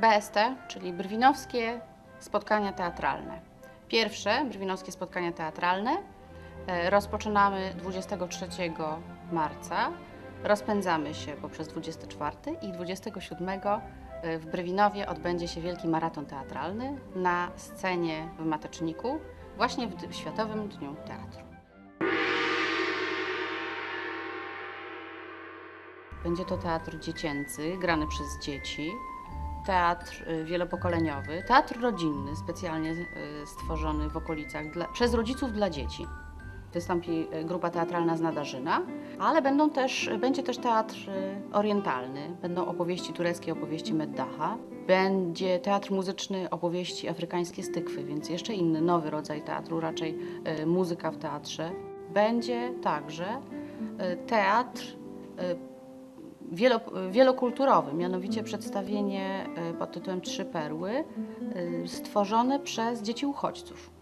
BST, czyli Brwinowskie Spotkania Teatralne. Pierwsze Brwinowskie Spotkania Teatralne e, rozpoczynamy 23 marca. Rozpędzamy się poprzez 24 i 27 e, w Brwinowie odbędzie się wielki maraton teatralny na scenie w Mateczniku, właśnie w Światowym Dniu Teatru. Będzie to teatr dziecięcy, grany przez dzieci, teatr y, wielopokoleniowy, teatr rodzinny, specjalnie y, stworzony w okolicach dla, przez rodziców dla dzieci. Wystąpi y, grupa teatralna z Nadarzyna, ale będą też, będzie też teatr orientalny, będą opowieści tureckie, opowieści Meddaha, będzie teatr muzyczny, opowieści afrykańskie z Tykwy, więc jeszcze inny, nowy rodzaj teatru, raczej muzyka w teatrze. Będzie także teatr wielo, mianowicie przedstawienie y, pod tytułem Trzy Perły, y, stworzone przez dzieci uchodźców.